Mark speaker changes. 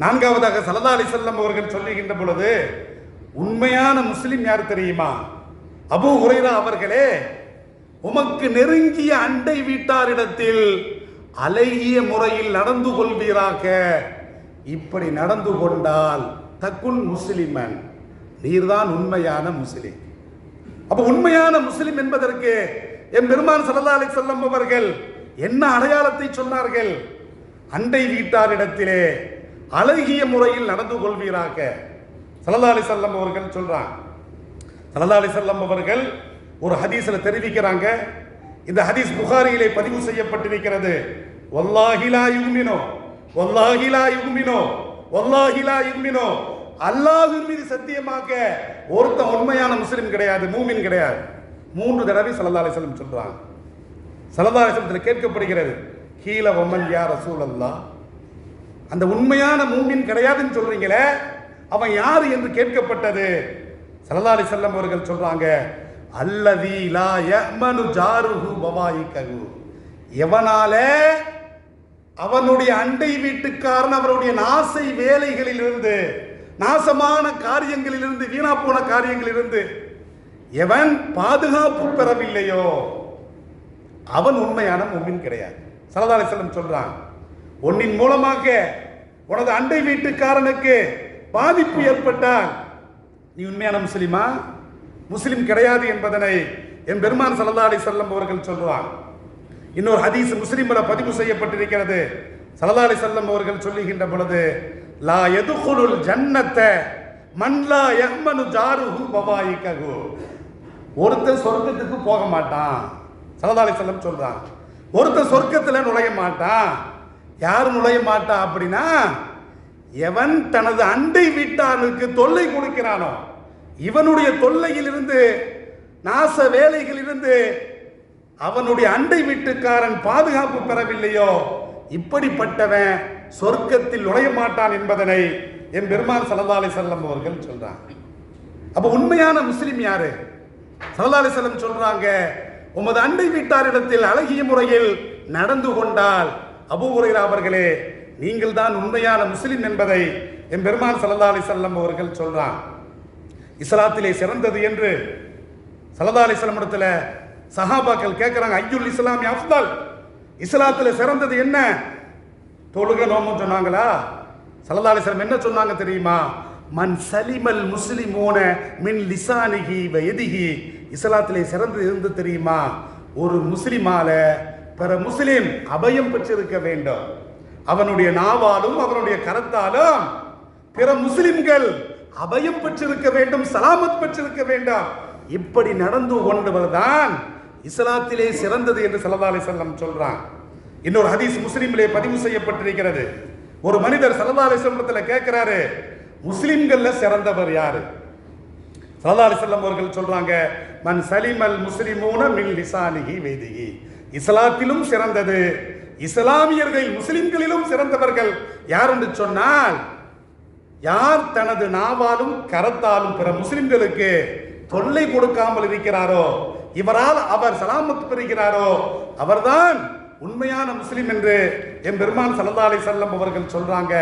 Speaker 1: நான்காவதாக சலதா அலி செல்லம் அவர்கள் சொல்லுகின்ற பொழுது உண்மையான முஸ்லிம் யார் தெரியுமா? அபூ ஹுரைரா அவர்களே உமக்கு நெருங்கிய அண்டை வீட்டாரிடத்தில் அழகிய முறையில் நடந்து கொள்வீராக. இப்படி நடந்து கொண்டால் தக்குன் முஸ்லிமன் நீர்தான் உண்மையான முஸ்லிம். அப்ப உண்மையான முஸ்லிம் என்பதற்கு என் பெருமான் சலதா அலி செல்லம் அவர்கள் என்ன அடையாளத்தை சொன்னார்கள்? அண்டை வீட்டாரிடத்திலே அழகிய முறையில் நடந்து கொள்வீராக. சல்லா அலி செல்லம் அவர்கள் சொல்றாங்க. சல்லா அலி செல்லம் அவர்கள் ஒரு ஹதீஸில் தெரிவிக்கிறாங்க. இந்த ஹதீஸ் புகாரியிலே பதிவு செய்யப்பட்டிருக்கிறது. வல்லாஹிலா யுமினோ வல்லாஹிலா யுமினோ வல்லாஹிலா யுமினோ. அல்லாஹின் மீது சத்தியமாக ஒருத்தன் உண்மையான முஸ்லிம் கிடையாது மூமின் கிடையாது. மூன்று தடவை சல்லா அலிஸ்லம் சொல்றாங்க. சல்லா அலிஸ்லத்தில் கேட்கப்படுகிறது. கீழ வமன் யா அந்த உண்மையான மூமின் கிடையாதுன்னு சொல்றீங்களே அவன் யார் என்று கேட்கப்பட்டது. சல்லா அலிசல்லம் அவர்கள் சொல்றாங்க அல்லதி லா யமனு ஜாருஹு பவாயிகஹு எவனால அவனுடைய அண்டை வீட்டுக்காரன் அவருடைய நாசை வேலைகளிலிருந்து நாசமான காரியங்களிலிருந்து வீணா போன காரியங்களிலிருந்து எவன் பாதுகாப்பு பெறவில்லையோ அவன் உண்மையான மும்மின் கிடையாது. சல்லா செல்லம் சொல்றான் ஒன்னின் மூலமாக உனது அண்டை வீட்டுக்காரனுக்கு பாதிப்பு ஏற்பட்டால் நீ உண்மையான முஸ்லிமா? முஸ்லிம் கிடையாது என்பதனை என் பெருமான் சல்லா செல்லம் அவர்கள் சொல்றான். இன்னொரு ஹதீஸ் முஸ்லிம்ல பதிவு செய்யப்பட்டிருக்கிறது. சல்லா செல்லம் அவர்கள் சொல்லுகின்ற பொழுது லா எதுகுலுல் ஜன்னத்தை மன்லா யஹ்மனு ஜாருஹு பவாயிக்ககு ஒருத்தன் சொர்க்கத்துக்கு போக மாட்டான் சல்லா செல்லம் சொல்றான். ஒருத்தன் சொர்க்கத்தில் நுழைய மாட்டான் யார் நுழைய மாட்டான் அப்படின்னா எவன் தனது அண்டை வீட்டாருக்கு தொல்லை கொடுக்கிறானோ இவனுடைய தொல்லையிலிருந்து நாச வேலைகளிலிருந்து அவனுடைய அண்டை வீட்டுக்காரன் பாதுகாப்பு பெறவில்லையோ இப்படிப்பட்டவன் சொர்க்கத்தில் நுழைய மாட்டான் என்பதனை என் பெருமான் சலதாலை செல்லம் அவர்கள் சொல்றாங்க. அப்ப உண்மையான முஸ்லிம் யாரு? சலதாலை செல்லம் சொல்றாங்க உமது அண்டை வீட்டாரிடத்தில் அழகிய முறையில் நடந்து கொண்டால் அபூ ஹுரைரா அவர்களே நீங்கள் தான் உண்மையான முஸ்லிம் என்பதை என் பெருமான் சல்லா அலி செல்லம் அவர்கள் சொல்றான். இஸ்லாத்திலே சிறந்தது என்று சல்லா அலி இடத்துல சஹாபாக்கள் கேட்குறாங்க ஐயுல் இஸ்லாமி அஃப்தல் இஸ்லாத்தில் சிறந்தது என்ன? தொழுக நோம்புன்னு சொன்னாங்களா? சல்லா அலிஸ்லாம் என்ன சொன்னாங்க தெரியுமா? மன் சலிமல் முஸ்லிமோன மின் லிசானிகி வயதிகி இஸ்லாத்திலே சிறந்தது இருந்து தெரியுமா? ஒரு முஸ்லிமால பிற முஸ்லிம் அபயம் பெற்றிருக்க வேண்டும். அவனுடைய நாவாலும் அவனுடைய கரத்தாலும் பிற முஸ்லிம்கள் அபயம் பெற்றிருக்க வேண்டும் சலாமத் பெற்றிருக்க வேண்டும். இப்படி நடந்து கொண்டவர்தான் இஸ்லாத்திலே சிறந்தது என்று சல்லா அலி செல்லம் சொல்றான். இன்னொரு ஹதீஸ் முஸ்லீமிலே பதிவு செய்யப்பட்டிருக்கிறது. ஒரு மனிதர் சல்லா அலி செல்லத்தில் கேட்கிறாரு முஸ்லிம்கள்ல சிறந்தவர் யாரு? சல்லா செல்லம் அவர்கள் சொல்றாங்க மன் சலிமல் முஸ்லிமூன மின் லிசானிகி வேதிகி இஸ்லாத்திலும் சிறந்தது. இஸ்லாமியர்கள் முஸ்லிம்களிலும் சிறந்தவர்கள் யார் என்று சொன்னால் யார் தனது நாவாலும் கரத்தாலும் பிற முஸ்லிம்களுக்கு தொல்லை கொடுக்காமல் இருக்கிறாரோ இவரால் அவர் சலாமத் பெறுகிறாரோ அவர்தான் உண்மையான முஸ்லிம் என்று என் பெருமான் சல்லா அலி செல்லம் அவர்கள் சொல்றாங்க.